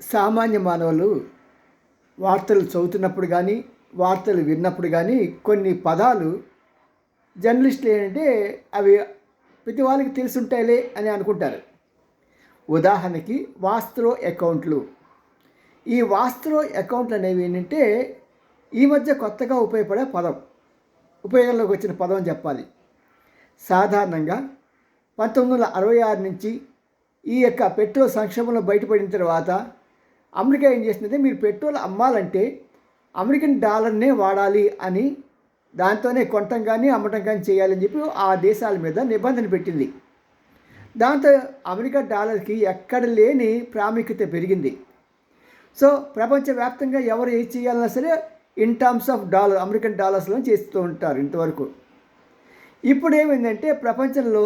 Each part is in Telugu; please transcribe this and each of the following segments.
సామాన్య మానవులు వార్తలు చదువుతున్నప్పుడు కానీ వార్తలు విన్నప్పుడు కానీ కొన్ని పదాలు జర్నలిస్టులు ఏంటంటే అవి ప్రతి వాళ్ళకి తెలుసుంటాయిలే అని అనుకుంటారు. ఉదాహరణకి వాస్త్రో అకౌంట్లు. ఈ వాస్త్రో అకౌంట్లు అనేవి ఏంటంటే ఈ మధ్య కొత్తగా ఉపయోగపడే పదం. ఉపయోగంలోకి వచ్చిన పదం అని చెప్పాలి. సాధారణంగా పంతొమ్మిది వందల అరవై ఆరు నుంచి ఈ యొక్క పెట్రోల్ సంక్షేమంలో బయటపడిన తర్వాత అమెరికా ఏం చేసిందంటే మీరు పెట్రోల్ అమ్మాలంటే అమెరికన్ డాలర్నే వాడాలి అని దాంతోనే కొనటం కానీ అమ్మటం కానీ చేయాలని చెప్పి ఆ దేశాల మీద నిబంధన పెట్టింది. దాంతో అమెరికా డాలర్కి ఎక్కడ లేని ప్రాముఖ్యత పెరిగింది. సో ప్రపంచవ్యాప్తంగా ఎవరు ఏది చేయాలన్నా సరే in terms of dollar American డాలర్స్లో చేస్తూ ఉంటారు ఇంతవరకు. ఇప్పుడు ఏమైందంటే ప్రపంచంలో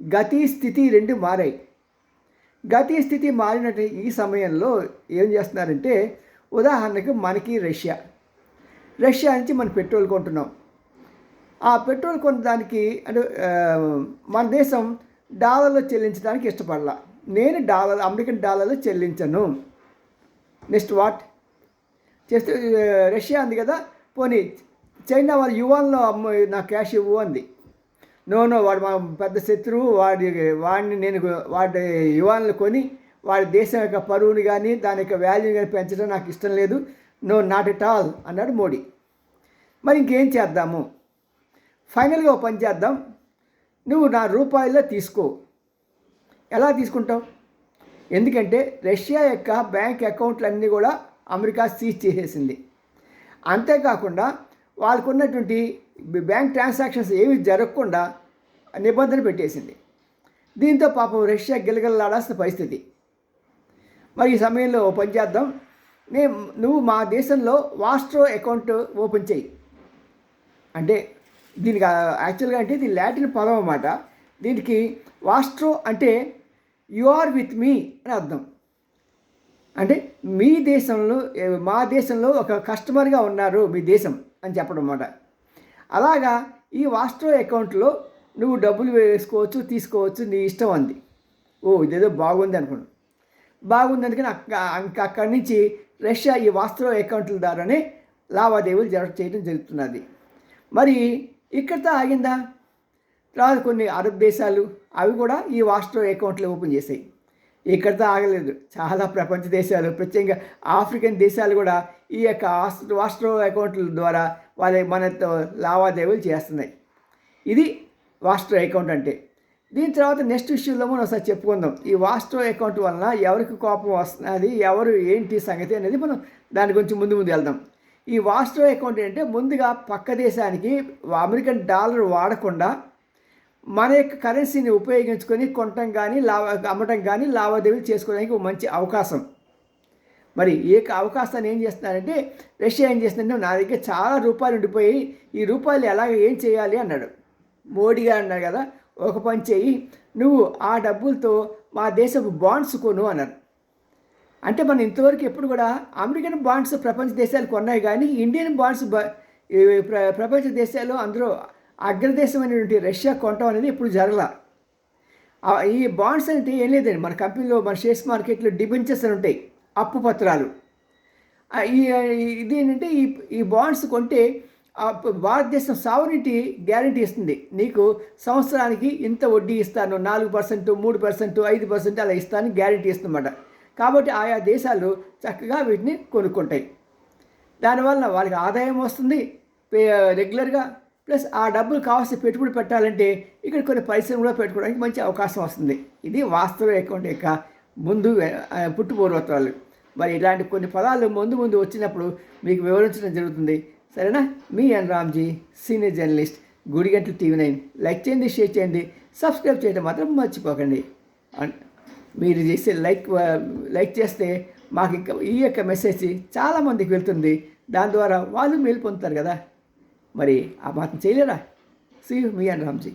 గతి స్థితి రెండు మారాయి. గతి స్థితి మారినట్టు ఈ సమయంలో ఏం చేస్తున్నారంటే ఉదాహరణకు మనకి రష్యా. రష్యా నుంచి మనం పెట్రోల్ కొంటున్నాం. ఆ పెట్రోల్ కొనడానికి అంటే మన దేశం డాలర్లో చెల్లించడానికి ఇష్టపడలా. నేను డాలర్ అమెరికన్ డాలర్లో చెల్లించను. Next what? చేస్తే రష్యా అంది కదా పోనీ చైనా వాళ్ళు యువాన్లో అమ్మ నా క్యాష్ ఇవ్వు అంది. నో నో వాడు మా పెద్ద శత్రువు వాడి వాడిని నేను వాడి యువాన్లు కొని వాడి దేశం యొక్క పరువుని కానీ దాని యొక్క వాల్యూ కానీ పెంచడం నాకు ఇష్టం లేదు. నో నాట్ ఎట్ ఆల్ అన్నాడు మోడీ. మరి ఇంకేం చేద్దాము? ఫైనల్గా ఓ పని చేద్దాం. నువ్వు నా రూపాయల్లో తీసుకో. ఎలా తీసుకుంటావు? ఎందుకంటే రష్యా యొక్క బ్యాంక్ అకౌంట్లన్నీ కూడా అమెరికా సీజ్ చేసేసింది. అంతేకాకుండా వాళ్ళకున్నటువంటి బ్యాంక్ ట్రాన్సాక్షన్స్ ఏవి జరగకుండా నిబంధన పెట్టేసింది. దీంతో పాపం రష్యా గిలగిలలాడాల్సిన పరిస్థితి. మరి ఈ సమయంలో ఓ పని చేద్దాం. నేను నువ్వు మా దేశంలో వాస్ట్రో అకౌంట్ ఓపెన్ చేయి. అంటే దీనికి యాక్చువల్గా అంటే ఇది లాటిన్ పదం అన్నమాట. దీనికి వాస్ట్రో అంటే యు ఆర్ విత్ మీ అని అర్థం. అంటే మీ దేశంలో మా దేశంలో ఒక కస్టమర్గా ఉన్నారు మీ దేశం అని చెప్పడం అన్నమాట. అలాగా ఈ వాస్ట్రో అకౌంట్లో నువ్వు డబ్బులు వేసుకోవచ్చు తీసుకోవచ్చు నీ ఇష్టం అంది. ఓ ఇదేదో బాగుంది అనుకున్నాను. బాగుంది అందుకని అక్క అక్కడి నుంచి రష్యా ఈ వాస్తవ అకౌంట్ల ద్వారానే లావాదేవీలు జర చేయడం జరుగుతున్నది. మరి ఇక్కడితో ఆగిందా? తర్వాత కొన్ని అరబ్ దేశాలు అవి కూడా ఈ వాస్ట్రో అకౌంట్లు ఓపెన్ చేసాయి. ఇక్కడితో ఆగలేదు. చాలా ప్రపంచ దేశాలు ప్రత్యేకంగా ఆఫ్రికన్ దేశాలు కూడా ఈ యొక్క వాస్ట్రో అకౌంట్ల ద్వారా వాళ్ళ మనతో లావాదేవీలు చేస్తున్నాయి. ఇది వాస్ట్రో అకౌంట్ అంటే. దీని తర్వాత నెక్స్ట్ విషయంలో మనం ఒకసారి చెప్పుకుందాం. ఈ వాస్ట్రో అకౌంట్ వలన ఎవరికి కోపం వస్తున్నది ఎవరు ఏంటి సంగతి అనేది మనం దాని గురించి ముందు ముందు వెళ్దాం. ఈ వాస్ట్రో అకౌంట్ ఏంటంటే ముందుగా పక్క దేశానికి అమెరికన్ డాలర్ వాడకుండా మన యొక్క కరెన్సీని ఉపయోగించుకొని కొనటం కానీ లావా అమ్మటం కానీ లావాదేవీలు చేసుకోవడానికి ఒక మంచి అవకాశం. మరి ఈ యొక్క అవకాశాన్ని ఏం చేస్తున్నారంటే రష్యా ఏం చేస్తుందంటే నా దగ్గర చాలా రూపాయలు ఉండిపోయి ఈ రూపాయలు ఎలాగ ఏం చేయాలి అన్నాడు. మోడీ గారు అన్నారు కదా ఒక పని చేయి నువ్వు ఆ డబ్బులతో మా దేశపు బాండ్స్ కొను అన్నారు. అంటే మనం ఇంతవరకు ఎప్పుడు కూడా అమెరికన్ బాండ్స్ ప్రపంచ దేశాలు కొన్నాయి కానీ ఇండియన్ బాండ్స్ ప్రపంచ దేశాలు అందరూ అగ్రదేశమైనటువంటి రష్యా కొనటం అనేది ఇప్పుడు జరగల. ఈ బాండ్స్ అంటే ఏం లేదండి. మన కంపెనీలో మన షేర్స్ మార్కెట్లో డిబెంచర్స్ అని ఉంటాయి. అప్పు పత్రాలు. ఇది ఏంటంటే ఈ ఈ బాండ్స్ కొంటే భారతదేశం సావరిటీ గ్యారంటీ ఇస్తుంది. నీకు సంవత్సరానికి ఇంత వడ్డీ ఇస్తాను. నాలుగు పర్సెంట్ మూడు పర్సెంట్ ఐదు పర్సెంట్ అలా ఇస్తాను గ్యారంటీ ఇస్తుందన్నమాట. కాబట్టి ఆయా దేశాలు చక్కగా వీటిని కొనుక్కుంటాయి. దానివల్ల వాళ్ళకి ఆదాయం వస్తుంది. రెగ్యులర్గా ప్లస్ ఆ డబ్బులు కావాల్సిన పెట్టుబడి పెట్టాలంటే ఇక్కడ కొన్ని పరిశ్రమలు కూడా పెట్టుకోవడానికి మంచి అవకాశం వస్తుంది. ఇది వాస్తవ అకౌంట్ యొక్క ముందు పుట్టుపోరువత్వాలు మరి ఇలాంటి కొన్ని పదాలు ముందు ముందు వచ్చినప్పుడు మీకు వివరించడం జరుగుతుంది. సరేనా? మీ N Ramji senior journalist Gudigantala TV nine. Like చేయండి షేర్ చేయండి సబ్స్క్రైబ్ చేయడం మాత్రం మర్చిపోకండి. మీరు చేసే లైక్ లైక్ చేస్తే మాకు ఇంకా ఈ యొక్క మెసేజ్ చాలామందికి వెళ్తుంది. దాని ద్వారా వాళ్ళు మేలు పొందుతారు కదా. మరి ఆ మాత్రం చేయలేరా? See me and Ramji